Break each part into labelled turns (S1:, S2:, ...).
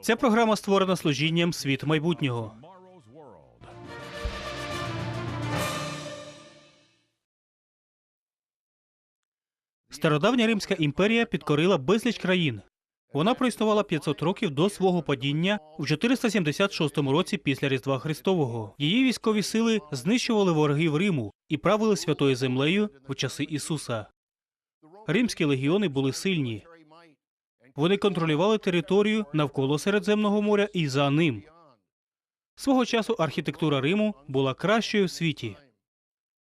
S1: Ця програма створена служінням світ майбутнього. Стародавня Римська імперія підкорила безліч країн. Вона проіснувала 500 років до свого падіння у 476 році після Різдва Христового. Її військові сили знищували ворогів Риму і правили святою землею в часи Ісуса. Римські легіони були сильні. Вони контролювали територію навколо Середземного моря і за ним. Свого часу архітектура Риму була кращою в світі.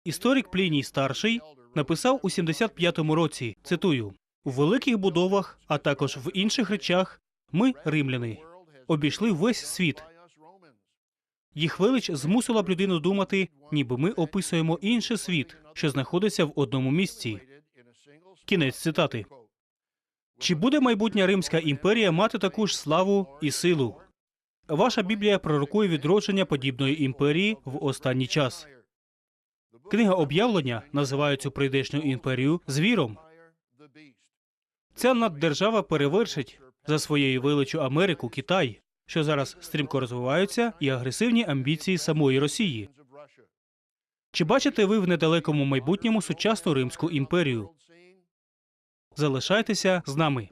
S1: Історик Пліній старший написав у 75-му році. Цитую: у великих будовах, а також в інших речах, ми, римляни, обійшли весь світ. Їх велич змусила б людину думати, ніби ми описуємо інший світ, що знаходиться в одному місці. Кінець цитати. Чи буде майбутня Римська імперія мати таку ж славу і силу? Ваша Біблія пророкує відродження подібної імперії в останній час. Книга об'явлення називає цю прийдешню імперію звіром. Ця наддержава перевершить за своєю величю Америку, Китай, що зараз стрімко розвиваються, і агресивні амбіції самої Росії. Чи бачите ви в недалекому майбутньому сучасну Римську імперію? Залишайтеся з нами.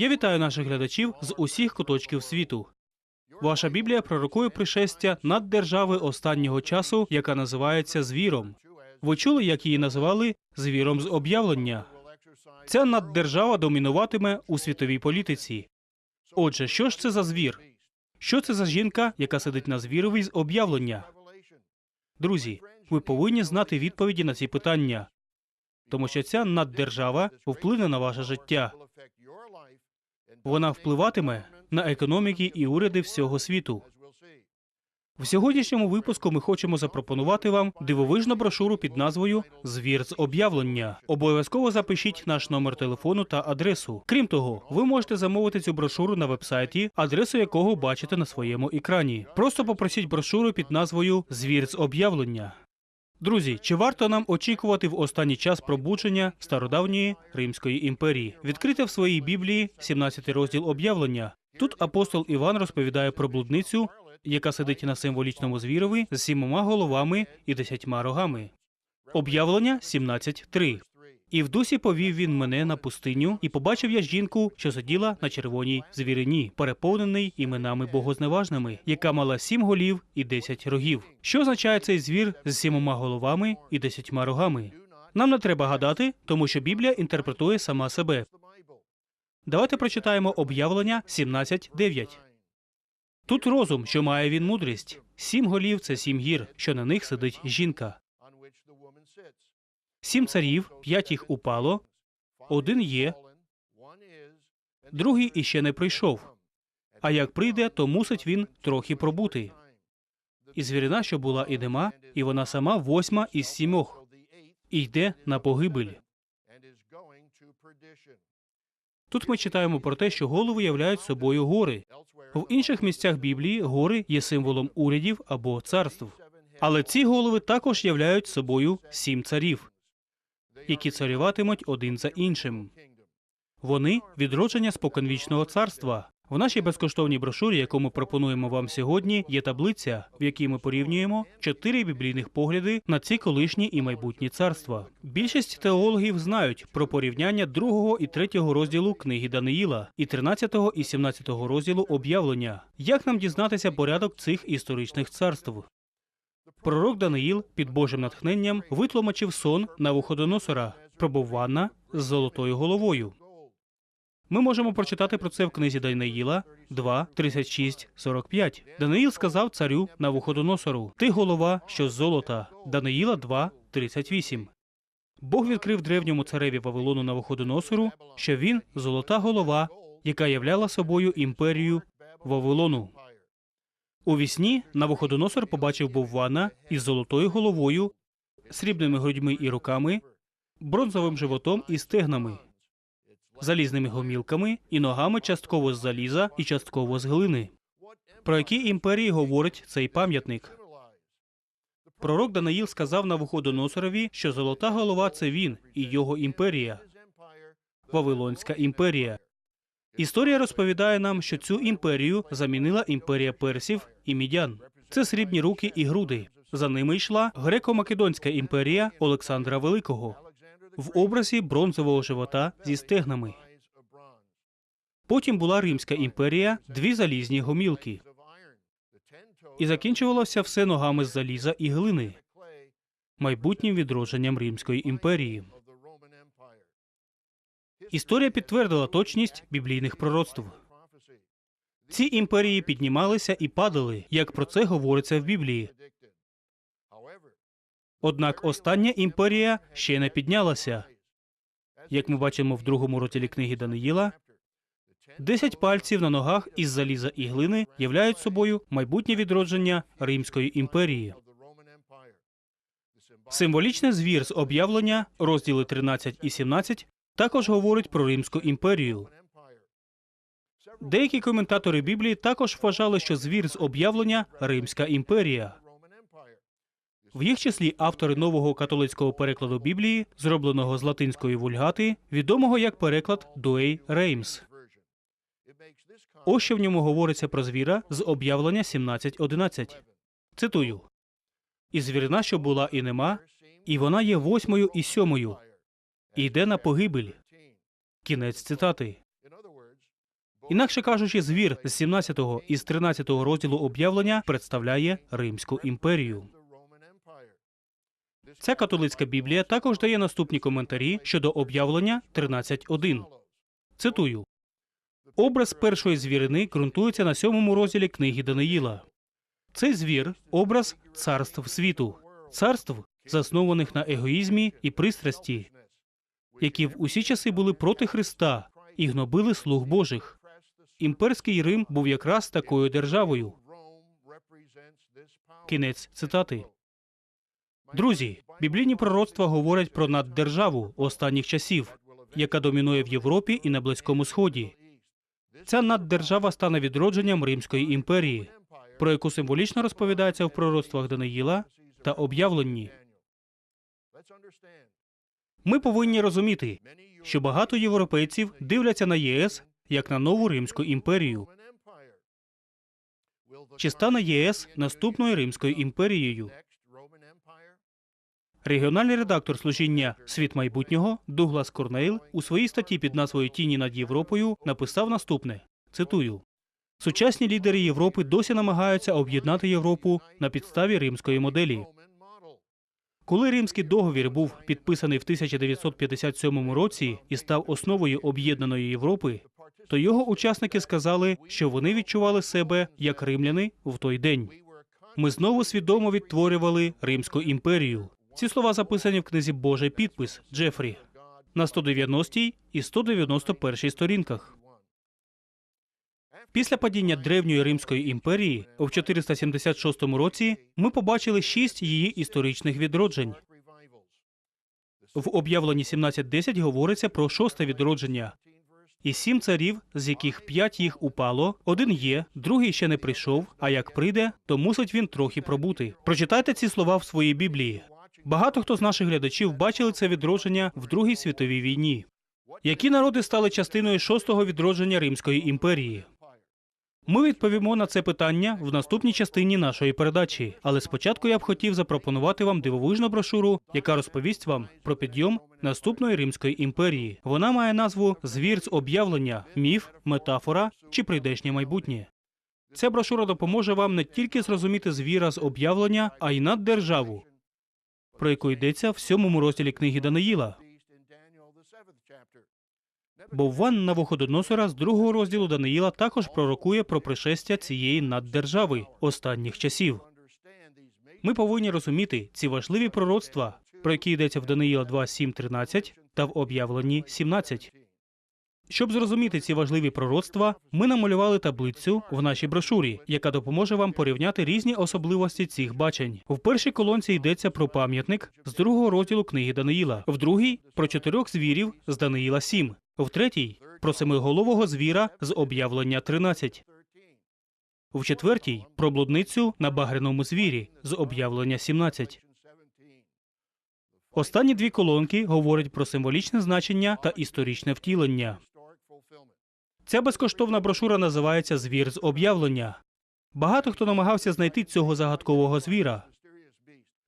S1: Я вітаю наших глядачів з усіх куточків світу. Ваша Біблія пророкує пришестя наддержави останнього часу, яка називається звіром. Ви чули, як її називали звіром з об'явлення? Ця наддержава домінуватиме у світовій політиці. Отже, що ж це за звір? Що це за жінка, яка сидить на звірові з об'явлення? Друзі, ви повинні знати відповіді на ці питання, тому що ця наддержава вплине на ваше життя. Вона впливатиме на економіки і уряди всього світу. В сьогоднішньому випуску ми хочемо запропонувати вам дивовижну брошуру під назвою Звір з об'явлення. Обов'язково запишіть наш номер телефону та адресу. Крім того, ви можете замовити цю брошуру на вебсайті, адресу якого бачите на своєму екрані. Просто попросіть брошуру під назвою Звір з об'явлення. Друзі, чи варто нам очікувати в останній час пробудження стародавньої Римської імперії? Відкрите в своїй Біблії 17 розділ об'явлення. Тут апостол Іван розповідає про блудницю, яка сидить на символічному звірові з сімома головами і десятьма рогами. Об'явлення 17.3. І в дусі повів він мене на пустиню, і побачив я жінку, що сиділа на червоній звірині, переповнений іменами богозневажними, яка мала сім голів і десять рогів. Що означає цей звір з сімома головами і десятьма рогами? Нам не треба гадати, тому що Біблія інтерпретує сама себе. Давайте прочитаємо об'явлення 17.9. Тут розум, що має він мудрість. Сім голів це сім гір, що на них сидить жінка. Сім царів, п'ять їх упало, один є, другий іще не прийшов. А як прийде, то мусить він трохи пробути. І звірина, що була і нема, і вона сама восьма із сімох, і йде на погибель. Тут ми читаємо про те, що голови являють собою гори. В інших місцях Біблії гори є символом урядів або царств. Але ці голови також являють собою сім царів, які царюватимуть один за іншим. Вони відродження споконвічного царства. В нашій безкоштовній брошурі, яку ми пропонуємо вам сьогодні, є таблиця, в якій ми порівнюємо чотири біблійних погляди на ці колишні і майбутні царства. Більшість теологів знають про порівняння другого і третього розділу книги Даниїла і 13 і 17 розділу об'явлення. Як нам дізнатися порядок цих історичних царств? Пророк Даниїл під Божим натхненням витлумачив сон Навуходоносора про Боввана з золотою головою. Ми можемо прочитати про це в книзі Даниїла 2, 36, 45. Даниїл сказав царю Навуходоносору: Ти голова, що з золота. Даниїла 2, 38. Бог відкрив древньому цареві Вавилону Навуходоносору, що він золота голова, яка являла собою імперію Вавилону. У вісні Навуходоносор побачив Боввана із золотою головою, срібними грудьми і руками, бронзовим животом і стегнами, залізними гомілками і ногами частково з заліза і частково з глини. Про які імперії говорить цей пам'ятник? Пророк Даниїл сказав Навуходоносорові, що золота голова це він і його імперія, Вавилонська імперія. Історія розповідає нам, що цю імперію замінила імперія персів і мідян. Це срібні руки і груди. За ними йшла греко-македонська імперія Олександра Великого в образі бронзового живота зі стегнами. Потім була Римська імперія, дві залізні гомілки. І закінчувалося все ногами з заліза і глини, майбутнім відродженням Римської імперії. Історія підтвердила точність біблійних пророцтв. Ці імперії піднімалися і падали, як про це говориться в Біблії. Однак остання імперія ще не піднялася. Як ми бачимо в другому розділі книги Даниїла, десять пальців на ногах із заліза і глини являють собою майбутнє відродження Римської імперії. Символічне звір з об'явлення, розділи 13 і 17, також говорить про Римську імперію. Деякі коментатори Біблії також вважали, що звір з об'явлення Римська імперія. В їх числі автори нового католицького перекладу Біблії, зробленого з латинської вульгати, відомого як переклад Дуей Реймс. Ось що в ньому говориться про звіра з об'явлення 17.11. Цитую: І звірина, що була і нема, і вона є восьмою і сьомою, і йде на погибель. Кінець цитати. Інакше кажучи, звір з 17 і з 13 розділу об'явлення представляє Римську імперію. Ця католицька Біблія також дає наступні коментарі щодо об'явлення 13.1. Цитую: Образ першої звірини ґрунтується на сьомому розділі книги Даниїла. Цей звір образ царств світу, царств, заснованих на егоїзмі і пристрасті, які в усі часи були проти Христа і гнобили слуг Божих. Імперський Рим був якраз такою державою. Кінець цитати. Друзі, біблійні пророцтва говорять про наддержаву останніх часів, яка домінує в Європі і на Близькому Сході. Ця наддержава стане відродженням Римської імперії, про яку символічно розповідається в пророцтвах Даниїла та об'явленні. Ми повинні розуміти, що багато європейців дивляться на ЄС як на нову Римську імперію. Чи стане ЄС наступною Римською імперією? Регіональний редактор служіння Світ майбутнього Дуглас Корнейл у своїй статті під назвою Тіні над Європою написав наступне: цитую: сучасні лідери Європи досі намагаються об'єднати Європу на підставі римської моделі. Коли римський договір був підписаний в 1957 році і став основою об'єднаної Європи, то його учасники сказали, що вони відчували себе як римляни в той день. Ми знову свідомо відтворювали Римську імперію. Ці слова записані в книзі Божий підпис Джефрі на 190 і 191 сторінках. Після падіння древньої Римської імперії в 476 році ми побачили шість її історичних відроджень. В об'явленні 17.10 говориться про шосте відродження. І сім царів, з яких п'ять їх упало, один є, другий ще не прийшов. А як прийде, то мусить він трохи пробути. Прочитайте ці слова в своїй Біблії. Багато хто з наших глядачів бачили це відродження в Другій світовій війні. Які народи стали частиною шостого відродження Римської імперії? Ми відповімо на це питання в наступній частині нашої передачі. Але спочатку я б хотів запропонувати вам дивовижну брошуру, яка розповість вам про підйом наступної Римської імперії. Вона має назву Звір з об'явлення, міф, метафора чи прийдешнє майбутнє. Ця брошура допоможе вам не тільки зрозуміти звіра з об'явлення, а й наддержаву, про яку йдеться в сьомому розділі книги Даниїла. Бовван Навуходоносора з другого розділу Даниїла також пророкує про пришестя цієї наддержави останніх часів. Ми повинні розуміти ці важливі пророцтва, про які йдеться в Даниїла 2, 7, 13 та в об'явленні 17. Щоб зрозуміти ці важливі пророцтва, ми намалювали таблицю в нашій брошурі, яка допоможе вам порівняти різні особливості цих бачень. В першій колонці йдеться про пам'ятник з другого розділу книги Даниїла, в другій про чотирьох звірів з Даниїла 7, в третій про семиголового звіра з об'явлення 13, в четвертій про блудницю на багряному звірі з об'явлення 17. Останні дві колонки говорять про символічне значення та історичне втілення. Ця безкоштовна брошура називається Звір з об'явлення. Багато хто намагався знайти цього загадкового звіра.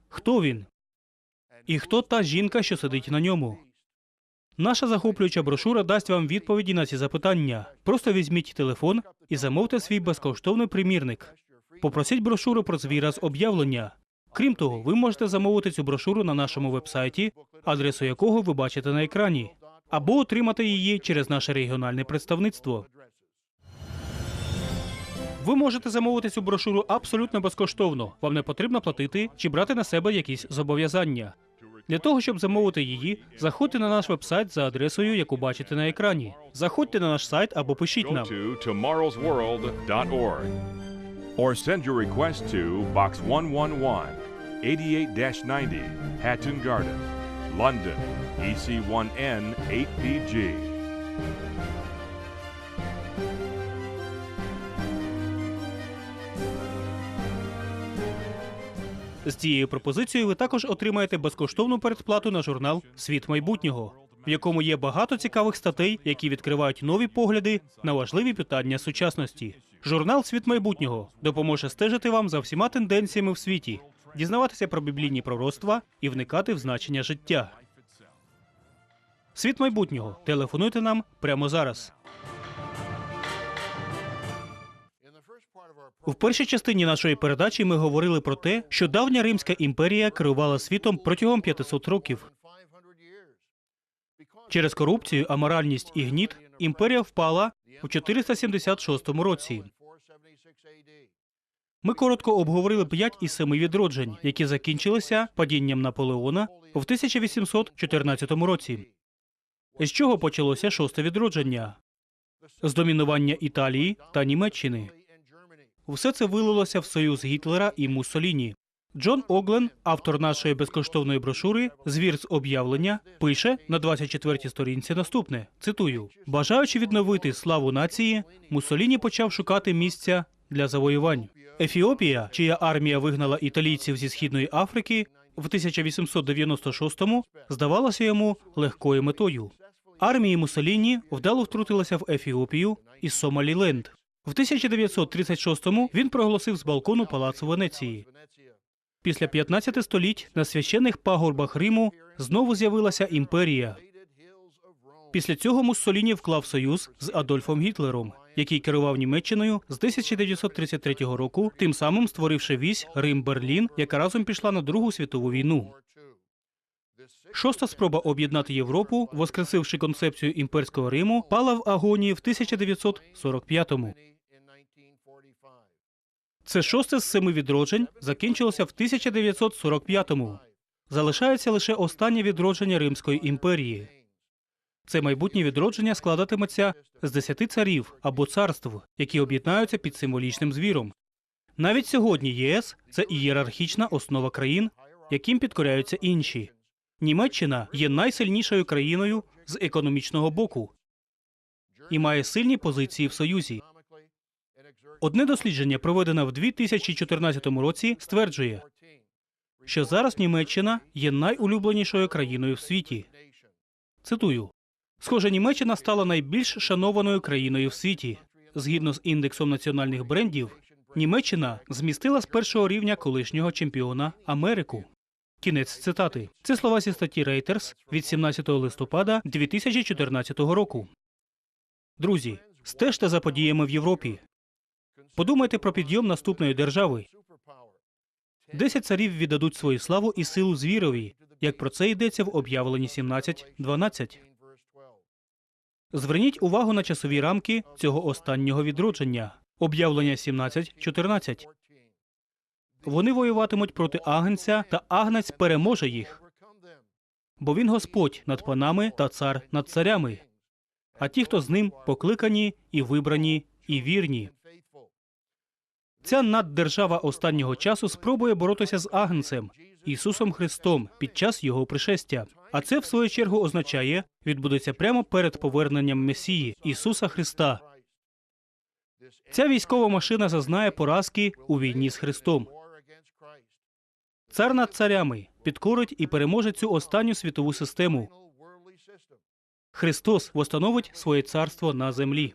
S1: Хто він? І хто та жінка, що сидить на ньому? Наша захоплююча брошура дасть вам відповіді на ці запитання. Просто візьміть телефон і замовте свій безкоштовний примірник. Попросіть брошуру про звіра з об'явлення. Крім того, ви можете замовити цю брошуру на нашому вебсайті, адресу якого ви бачите на екрані, або отримати її через наше регіональне представництво. Ви можете замовити цю брошуру абсолютно безкоштовно. Вам не потрібно платити чи брати на себе якісь зобов'язання. Для того щоб замовити її, заходьте на наш веб-сайт за адресою, яку бачите на екрані. Заходьте на наш сайт або пишіть нам.
S2: Or send your request to Box 111, 88-90, Hatton Garden, London, EC1N8PG.
S1: З цією пропозицією ви також отримаєте безкоштовну передплату на журнал Світ майбутнього, в якому є багато цікавих статей, які відкривають нові погляди на важливі питання сучасності. Журнал Світ майбутнього допоможе стежити вам за всіма тенденціями в світі, дізнаватися про біблійні пророцтва і вникати в значення життя. Світ майбутнього. Телефонуйте нам прямо зараз. У першій частині нашої передачі ми говорили про те, що давня Римська імперія керувала світом протягом 500 років. Через корупцію, аморальність і гніт імперія впала у 476 році. Ми коротко обговорили п'ять із семи відроджень, які закінчилися падінням Наполеона в 1814 році. З чого почалося шосте відродження? З домінування Італії та Німеччини. Все це вилилося в союз Гітлера і Муссоліні. Джон Оглен, автор нашої безкоштовної брошури Звір з об'явлення, пише на 24-й сторінці наступне: цитую: бажаючи відновити славу нації, Муссоліні почав шукати місця для завоювань. Ефіопія, чия армія вигнала італійців зі східної Африки, в 1896-му здавалася йому легкою метою. Армії Муссоліні вдало втрутилася в Ефіопію і Сомаліленд. В 1936-му він проголосив з балкону палацу Венеції. Після 15 століть на священних пагорбах Риму знову з'явилася імперія. Після цього Муссоліні вклав союз з Адольфом Гітлером, який керував Німеччиною з 1933 року, тим самим створивши вісь Рим-Берлін, яка разом пішла на Другу світову війну. Шоста спроба об'єднати Європу, воскресивши концепцію імперського Риму, пала в агонії в 1945-му. Це шосте з семи відроджень закінчилося в 1945-му. Залишається лише останнє відродження Римської імперії. Це майбутнє відродження складатиметься з десяти царів або царств, які об'єднаються під символічним звіром. Навіть сьогодні ЄС це ієрархічна основа країн, яким підкоряються інші. Німеччина є найсильнішою країною з економічного боку і має сильні позиції в Союзі. Одне дослідження, проведене в 2014 році, стверджує, що зараз Німеччина є найулюбленішою країною в світі. Цитую: схоже, Німеччина стала найбільш шанованою країною в світі. Згідно з індексом національних брендів, Німеччина змістила з першого рівня колишнього чемпіона Америку. Кінець цитати. Це слова зі статті Reuters від 17 листопада 2014 року. Друзі, стежте за подіями в Європі. Подумайте про підйом наступної держави. Десять царів віддадуть свою славу і силу звірові, як про це йдеться в об'явленні 17.12. Зверніть увагу на часові рамки цього останнього відродження. Об'явлення 17.14. Вони воюватимуть проти агнця, та агнець переможе їх. бо він Господь над панами та цар над царями. А ті, хто з ним покликані і вибрані, і вірні. Ця наддержава останнього часу спробує боротися з агнцем Ісусом Христом під час його пришестя. А це, в свою чергу, означає, відбудеться прямо перед поверненням Месії Ісуса Христа. Ця військова машина зазнає поразки у війні з Христом. Цар над царями підкорить і переможе цю останню світову систему. Христос восстановить своє царство на землі.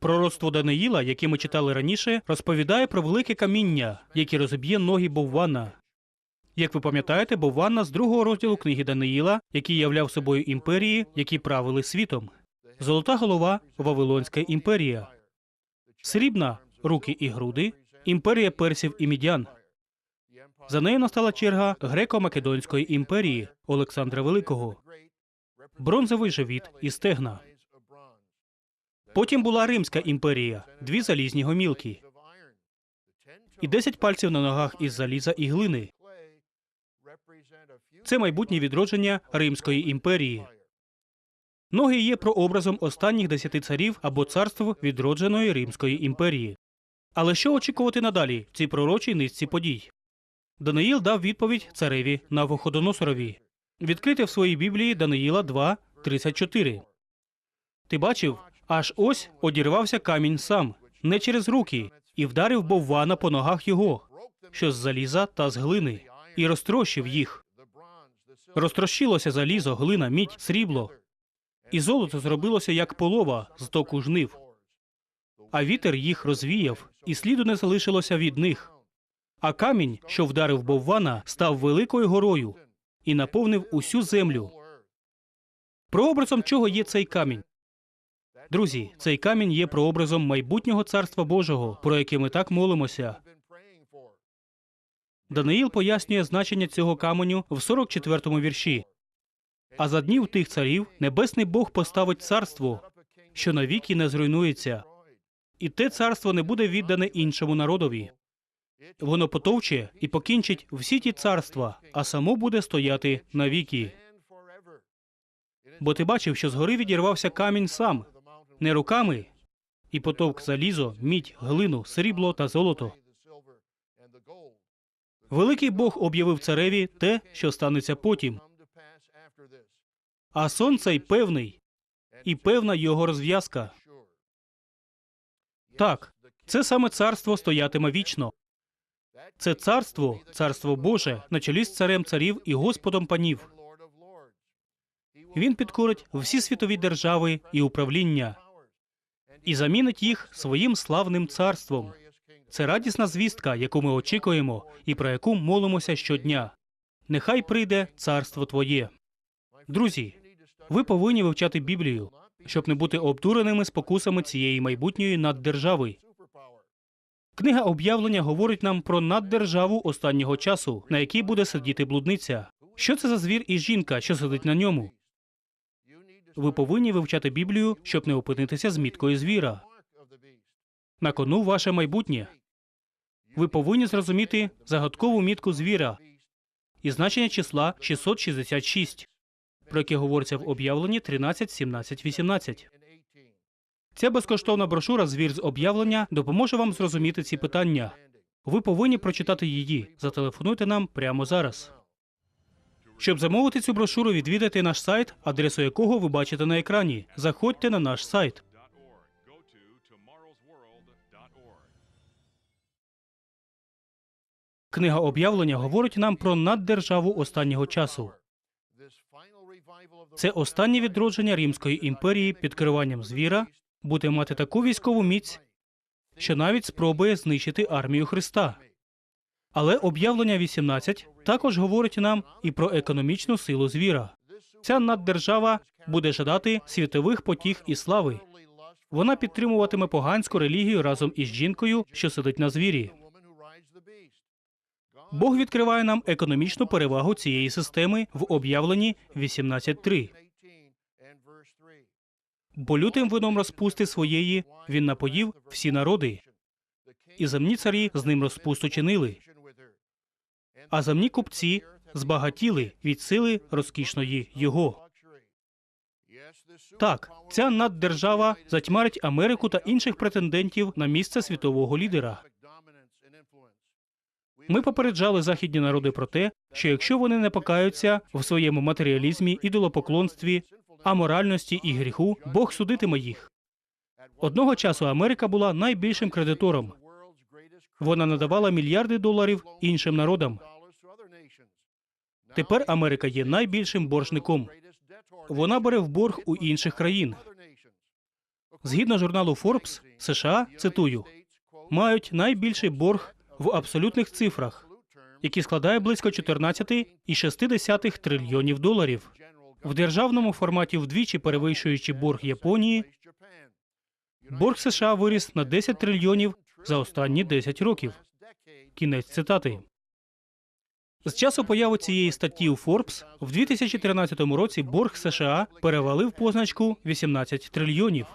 S1: Пророцтво Даниїла, яке ми читали раніше, розповідає про велике каміння, яке розіб'є ноги Боввана. Як ви пам'ятаєте, Боввана з другого розділу книги Даниїла, який являв собою імперії, які правили світом. Золота голова Вавилонська імперія, срібна руки і груди, імперія персів і мідян. За нею настала черга греко-македонської імперії Олександра Великого, бронзовий живіт і стегна. Потім була Римська імперія, дві залізні гомілки і десять пальців на ногах із заліза і глини. Це майбутнє відродження Римської імперії. Ноги є прообразом останніх десяти царів або царств відродженої Римської імперії. Але що очікувати надалі в цій пророчій низці подій? Даниїл дав відповідь цареві Навуходоносорові. Відкрити в своїй Біблії Даниїла 2, 34. Ти бачив, аж ось одірвався камінь сам, не через руки, і вдарив Боввана по ногах його, що з заліза та з глини, і розтрощив їх. Розтрощилося залізо, глина, мідь, срібло, і золото зробилося як полова з току жнив. А вітер їх розвіяв, і сліду не залишилося від них. А камінь, що вдарив Боввана, став великою горою і наповнив усю землю. Прообразом чого є цей камінь? Друзі, цей камінь є прообразом майбутнього царства Божого, про яке ми так молимося. Даниїл пояснює значення цього каменю в 44-му вірші. А за днів тих царів небесний Бог поставить царство, що навіки не зруйнується, і те царство не буде віддане іншому народові. Воно потовче і покінчить всі ті царства, а само буде стояти навіки. Бо ти бачив, що згори відірвався камінь сам, не руками, і потовк залізо, мідь, глину, срібло та золото. Великий Бог об'явив цареві те, що станеться потім. А сон цей певний, і певна його розв'язка. Так, це саме царство стоятиме вічно. Це царство, царство Боже, на чолі з царем царів і Господом панів. Він підкорить всі світові держави і управління і замінить їх своїм славним царством. Це радісна звістка, яку ми очікуємо і про яку молимося щодня. Нехай прийде царство Твоє. Друзі, ви повинні вивчати Біблію, щоб не бути обдуреними спокусами цієї майбутньої наддержави. Книга об'явлення говорить нам про наддержаву останнього часу, на якій буде сидіти блудниця. Що це за звір і жінка, що сидить на ньому? Ви повинні вивчати Біблію, щоб не опинитися з міткою звіра. На кону ваше майбутнє. Ви повинні зрозуміти загадкову мітку звіра і значення числа 666, про яке говориться в об'явленні 13, 17, 18. Ця безкоштовна брошура Звір з об'явлення допоможе вам зрозуміти ці питання. Ви повинні прочитати її. Зателефонуйте нам прямо зараз. Щоб замовити цю брошуру, відвідайте наш сайт, адресу якого ви бачите на екрані. Заходьте на наш сайт. Книга об'явлення говорить нам про наддержаву останнього часу. Це останнє відродження Римської імперії під керуванням звіра буде мати таку військову міць, що навіть спробує знищити армію Христа. Але об'явлення 18 також говорить нам і про економічну силу звіра. Ця наддержава буде жадати світових потіх і слави. Вона підтримуватиме поганську релігію разом із жінкою, що сидить на звірі. Бог відкриває нам економічну перевагу цієї системи в об'явленні 18.3. Бо лютим вином розпусти своєї він напоїв всі народи, і земні царі з ним розпусту чинили. А земні купці збагатіли від сили розкішної його. Так, ця наддержава затьмарить Америку та інших претендентів на місце світового лідера. Ми попереджали західні народи про те, що якщо вони не покаються в своєму матеріалізмі, ідолопоклонстві, аморальності і гріху, Бог судитиме їх. Одного часу Америка була найбільшим кредитором. Вона надавала мільярди доларів іншим народам. Тепер Америка є найбільшим боржником. Вона бере в борг у інших країн. Згідно журналу Forbes, США, цитую, мають найбільший борг в абсолютних цифрах, який складає близько 14,6 трильйонів доларів. В державному форматі вдвічі перевищуючи борг Японії, борг США виріс на 10 трильйонів за останні 10 років. Кінець цитати. З часу появи цієї статті у Forbes в 2013 році борг США перевалив позначку 18 трильйонів.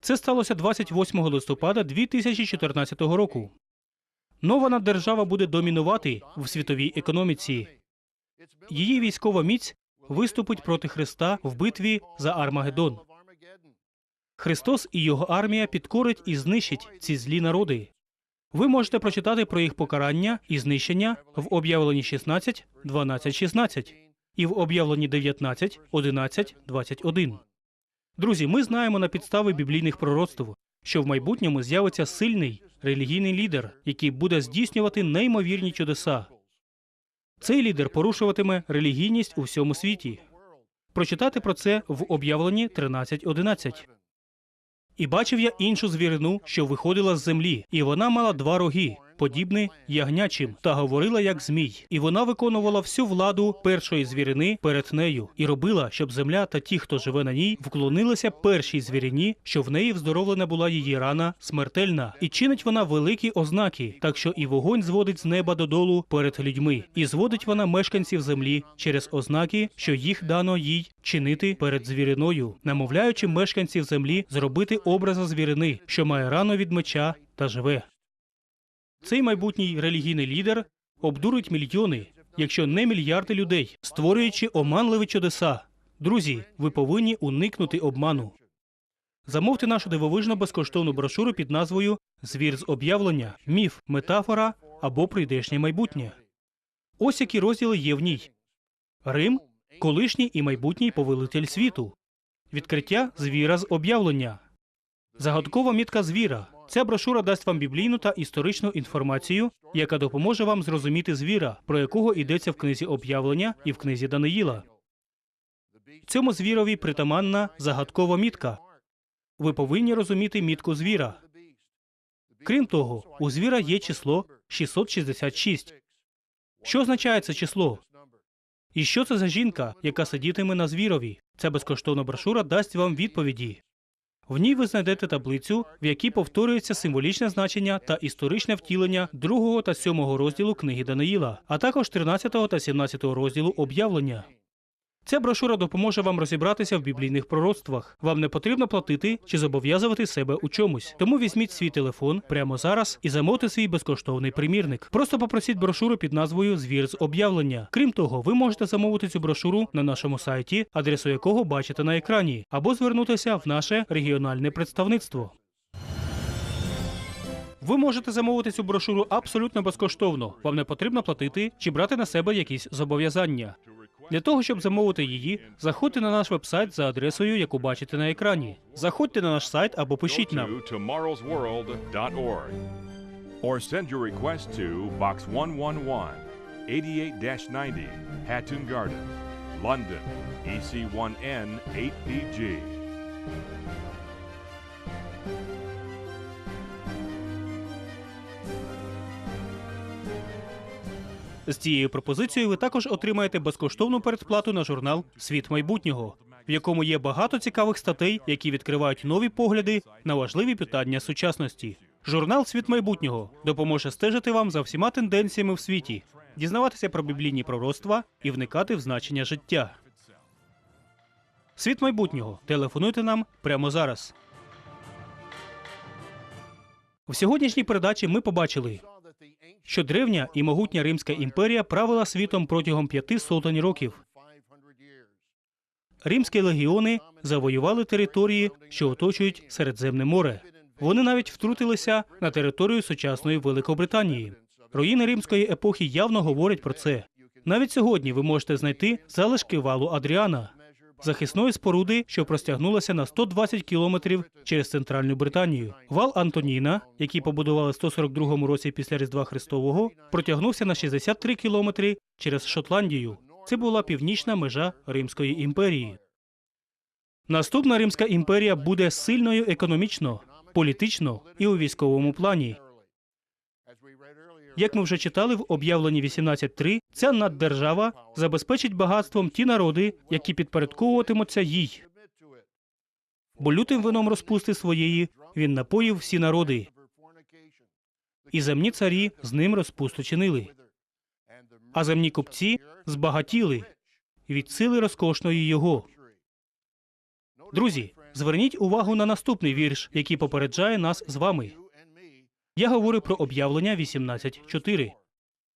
S1: Це сталося 28 листопада 2014 року. Нова наддержава буде домінувати в світовій економіці. Її військова міць виступить проти Христа в битві за Армагеддон. Христос і його армія підкорить і знищить ці злі народи. Ви можете прочитати про їх покарання і знищення в об'явленні 16, 12, 16 і в об'явленні 19, 11, 21. Друзі, ми знаємо на підстави біблійних пророцтв, що в майбутньому з'явиться сильний релігійний лідер, який буде здійснювати неймовірні чудеса. Цей лідер порушуватиме релігійність у всьому світі. Прочитати про це в об'явленні 13.11. І бачив я іншу звірину, що виходила з землі, і вона мала два роги, подібні ягнячим, та говорила як змій. І вона виконувала всю владу першої звірини перед нею, і робила, щоб земля та ті, хто живе на ній, вклонилися першій звірині, що в неї вздоровлена була її рана смертельна, і чинить вона великі ознаки, так що і вогонь зводить з неба додолу перед людьми, і зводить вона мешканців землі через ознаки, що їх дано їй чинити перед звіриною, намовляючи мешканців землі зробити образа звірини, що має рану від меча та живе. Цей майбутній релігійний лідер обдурить мільйони, якщо не мільярди людей, створюючи оманливі чудеса. Друзі, ви повинні уникнути обману. Замовте нашу дивовижну безкоштовну брошуру під назвою Звір з об'явлення, міф, метафора або прийдешнє майбутнє. Ось які розділи є в ній: Рим, колишній і майбутній повелитель світу, відкриття звіра з об'явлення, загадкова мітка звіра. Ця брошура дасть вам біблійну та історичну інформацію, яка допоможе вам зрозуміти звіра, про якого йдеться в книзі об'явлення і в книзі Даниїла. Цьому звірові притаманна загадкова мітка. Ви повинні розуміти мітку звіра. Крім того, у звіра є число 666. Що означає це число? І що це за жінка, яка сидітиме на звірові? Ця безкоштовна брошура дасть вам відповіді. В ній ви знайдете таблицю, в якій повторюється символічне значення та історичне втілення другого та сьомого розділу книги Даниїла, а також 13 та 17 розділу об'явлення. Ця брошура допоможе вам розібратися в біблійних пророцтвах. Вам не потрібно платити чи зобов'язувати себе у чомусь. Тому візьміть свій телефон прямо зараз і замовте свій безкоштовний примірник. Просто попросіть брошуру під назвою Звір з об'явлення. Крім того, ви можете замовити цю брошуру на нашому сайті, адресу якого бачите на екрані, або звернутися в наше регіональне представництво. Ви можете замовити цю брошуру абсолютно безкоштовно. Вам не потрібно платити чи брати на себе якісь зобов'язання. Для того щоб замовити її, заходьте на наш веб-сайт за адресою, яку бачите на екрані. Заходьте на наш сайт або пишіть нам.
S2: Or send your request to Box 111, 88-90, Hatton Garden. London, EC1N8PG.
S1: З цією пропозицією ви також отримаєте безкоштовну передплату на журнал Світ майбутнього, в якому є багато цікавих статей, які відкривають нові погляди на важливі питання сучасності. Журнал Світ майбутнього допоможе стежити вам за всіма тенденціями в світі, дізнаватися про біблійні пророцтва і вникати в значення життя. Світ майбутнього. Телефонуйте нам прямо зараз. В сьогоднішній передачі ми побачили, що древня і могутня Римська імперія правила світом протягом п'яти сотень років. Римські легіони завоювали території, що оточують Середземне море. Вони навіть втрутилися на територію сучасної Великобританії. Руїни римської епохи явно говорять про це. Навіть сьогодні ви можете знайти залишки валу Адріана, захисної споруди, що простягнулася на 120 кілометрів через центральну Британію. Вал Антоніна, який побудували в 142 році після Різдва Христового, протягнувся на 63 кілометри через Шотландію. Це була північна межа Римської імперії. Наступна Римська імперія буде сильною економічно, політично і у військовому плані. Як ми вже читали в об'явленні 18.3, ця наддержава забезпечить багатством ті народи, які підпорядковуватимуться їй. Бо лютим вином розпусти своєї він напоїв всі народи, і земні царі з ним розпусту чинили. А земні купці збагатіли від сили розкошної його. Друзі, зверніть увагу на наступний вірш, який попереджає нас з вами. Я говорю про об'явлення 18.4.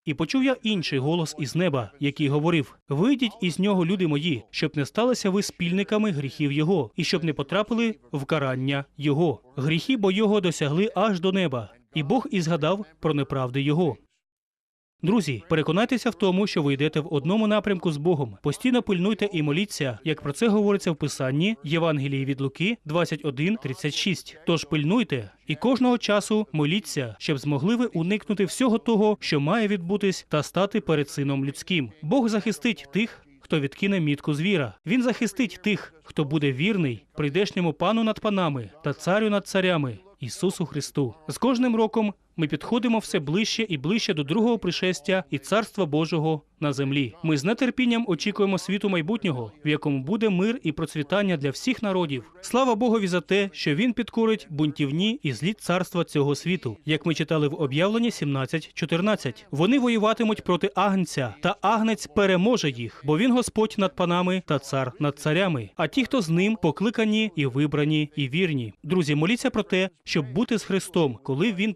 S1: І почув я інший голос із неба, який говорив: Вийдіть із нього, люди мої, щоб не сталися ви спільниками гріхів його, і щоб не потрапили в карання його. Гріхи бо його досягли аж до неба, і Бог і згадав про неправди його. Друзі, переконайтеся в тому, що ви йдете в одному напрямку з Богом. Постійно пильнуйте і моліться, як про це говориться в Писанні Євангелії від Луки 21.36. Тож пильнуйте і кожного часу моліться, щоб змогли ви уникнути всього того, що має відбутись, та стати перед сином людським. Бог захистить тих. Хто відкине мітку звіра, він захистить тих, хто буде вірний прийдешньому пану над панами та царю над царями Ісусу Христу. З кожним роком ми підходимо все ближче і ближче до другого пришестя і царства Божого на землі. Ми з нетерпінням очікуємо світу майбутнього, в якому буде мир і процвітання для всіх народів. Слава Богові за те, що він підкорить бунтівні і злі царства цього світу. Як ми читали в об'явленні 17.14. Вони воюватимуть проти агнця, та агнець переможе їх, бо він Господь над панами та цар над царями. А ті, хто з ним, покликані і вибрані, і вірні. Друзі, моліться про те, щоб бути з Христом, коли він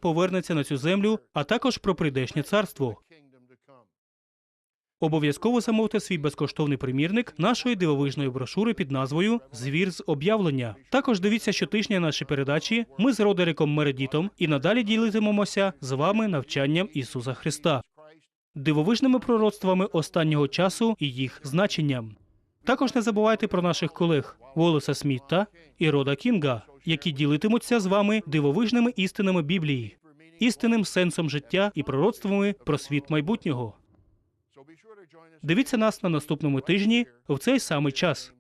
S1: повернеться на цю землю, а також про прийдешнє царство. Обов'язково замовте свій безкоштовний примірник нашої дивовижної брошури під назвою Звір з об'явлення. Також дивіться щотижня наші передачі. Ми з Родериком Мередітом і надалі ділитимемося з вами навчанням Ісуса Христа, дивовижними пророцтвами останнього часу і їх значенням. Також не забувайте про наших колег Волоса Смітта і Рода Кінга, які ділитимуться з вами дивовижними істинами Біблії, істинним сенсом життя і пророцтвами про світ майбутнього. Дивіться нас на наступному тижні в цей самий час.